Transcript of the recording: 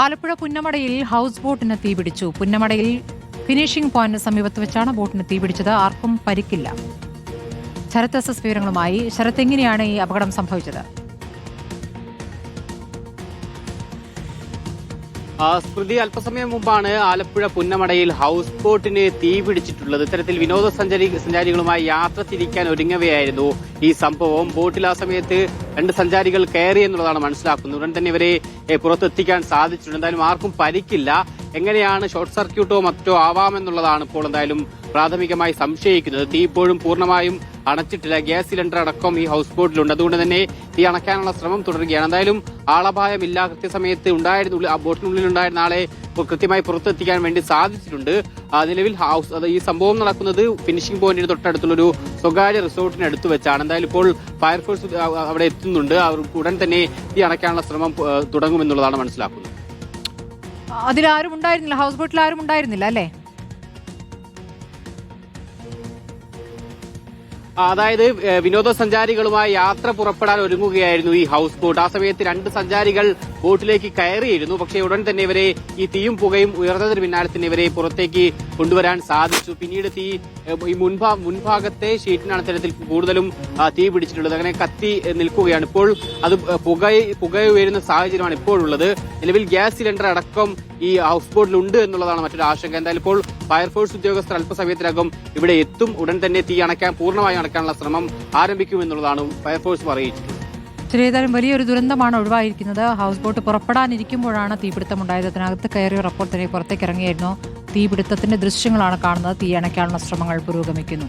Alappuzha പുന്നമടയിൽ house ബോട്ടിന് തീപിടിച്ചു പുന്നമടയിൽ finishing പോയിന്റിന് സമീപത്ത് വെച്ചാണ് ബോട്ടിന് തീപിടിച്ചത് ആർക്കും പരിക്കില്ല. ശരത് എസ് എസ് വിവരങ്ങളുമായി ശരത് എങ്ങനെയാണ് ഈ അപകടം സംഭവിച്ചത്? സ്മൃതി അല്പസമയം മുമ്പാണ് ആലപ്പുഴ പുന്നമടയിൽ ഹൗസ് ബോട്ടിന് തീ പിടിച്ചിട്ടുള്ളത്. ഇത്തരത്തിൽ വിനോദസഞ്ചാരി സഞ്ചാരികളുമായി യാത്ര തിരിക്കാൻ ഒരുങ്ങവെയായിരുന്നു ഈ സംഭവം ബോട്ടിൽ ആ സമയത്ത് രണ്ട് സഞ്ചാരികൾ കയറി എന്നുള്ളതാണ് മനസ്സിലാക്കുന്നത്. ഉടൻ തന്നെ ഇവരെ പുറത്തെത്തിക്കാൻ സാധിച്ചിട്ടുണ്ട്. എന്തായാലും ആർക്കും പരിക്കില്ല. എങ്ങനെയാണ് ഷോർട്ട് സർക്യൂട്ടോ മറ്റോ ആവാമെന്നുള്ളതാണ് ഇപ്പോൾ എന്തായാലും പ്രാഥമികമായി സംശയിക്കുന്നത്. തീ ഇപ്പോഴും പൂർണമായും അണച്ചിട്ടില്ല ഗ്യാസ് സിലിണ്ടർ അടക്കം ഈ ഹൗസ് ബോട്ടിലുണ്ട്. അതുകൊണ്ട് തന്നെ തീ അണയ്ക്കാനുള്ള ശ്രമം തുടരുകയാണ്. എന്തായാലും ആളപായമില്ല കൃത്യസമയത്ത് ഉണ്ടായിരുന്ന ആ ബോട്ടിനുള്ളിൽ ഉണ്ടായിരുന്ന ആളെ കൃത്യമായി പുറത്തെത്തിക്കാൻ വേണ്ടി സാധിച്ചിട്ടുണ്ട്. നിലവിൽ ഹൗസ് ഈ സംഭവം നടക്കുന്നത് ഫിനിഷിംഗ് പോയിന്റിന് തൊട്ടടുത്തുള്ള ഒരു സ്വകാര്യ റിസോർട്ടിന് അടുത്ത് വെച്ചാണ്. എന്തായാലും ഇപ്പോൾ ഫയർഫോഴ്സ് അവിടെ എത്തുന്നുണ്ട്. അവർ ഉടൻ തന്നെ തീ അണയ്ക്കാനുള്ള ശ്രമം തുടങ്ങുമെന്നുള്ളതാണ് മനസ്സിലാക്കുന്നത്. അതിലാരും ഉണ്ടായിരുന്നില്ല. ഹൗസ് ബോട്ടിൽ ആരും ഉണ്ടായിരുന്നില്ല അല്ലേ? അതായത് വിനോദസഞ്ചാരികളുമായി യാത്ര പുറപ്പെടാൻ ഒരുങ്ങുകയായിരുന്നു ഈ ഹൗസ് ബോട്ട്. ആ സമയത്ത് രണ്ട് സഞ്ചാരികൾ ബോട്ടിലേക്ക് കയറിയിരുന്നു. പക്ഷേ ഉടൻ തന്നെ ഇവരെ ഈ തീയും പുകയും ഉയർന്നതിന് പിന്നാലെ തന്നെ ഇവരെ പുറത്തേക്ക് കൊണ്ടുവരാൻ സാധിച്ചു. പിന്നീട് തീ ഈ മുൻഭാ മുൻഭാഗത്തെ ഷീറ്റിനാണ് തരത്തിൽ കൂടുതലും തീ പിടിച്ചിട്ടുള്ളത്. അങ്ങനെ കത്തി നിൽക്കുകയാണ്. ഇപ്പോൾ അത് പുക പുക ഉയരുന്ന സാഹചര്യമാണ് ഇപ്പോഴുള്ളത്. നിലവിൽ ഗ്യാസ് സിലിണ്ടർ അടക്കം ഈ ഹൗസ് ബോട്ടിൽ ഉണ്ട് എന്നുള്ളതാണ് മറ്റൊരു ആശങ്ക. എന്തായാലും ഇപ്പോൾ ഫയർഫോഴ്സ് ഉദ്യോഗസ്ഥർ അല്പസമയത്തിനകം ഇവിടെ എത്തും. ഉടൻ തന്നെ തീ അണയ്ക്കാൻ പൂർണമായി അണയ്ക്കാനുള്ള ശ്രമം ആരംഭിക്കുമെന്നുള്ളതാണ് ഫയർഫോഴ്സ് അറിയിച്ചത് ഏതായാലും വലിയൊരു ദുരന്തമാണ് ഒഴിവായിരിക്കുന്നത്. ഹൗസ് ബോട്ട് പുറപ്പെടാനിരിക്കുമ്പോഴാണ് തീപിടുത്തമുണ്ടായത് അതിനകത്ത് കയറിയ റിപ്പോർട്ട് തന്നെ പുറത്തേക്ക് ഇറങ്ങിയായിരുന്നു. തീപിടുത്തത്തിന്റെ ദൃശ്യങ്ങളാണ് കാണുന്നത്. തീ അണയ്ക്കാനുള്ള ശ്രമങ്ങൾ പുരോഗമിക്കുന്നു.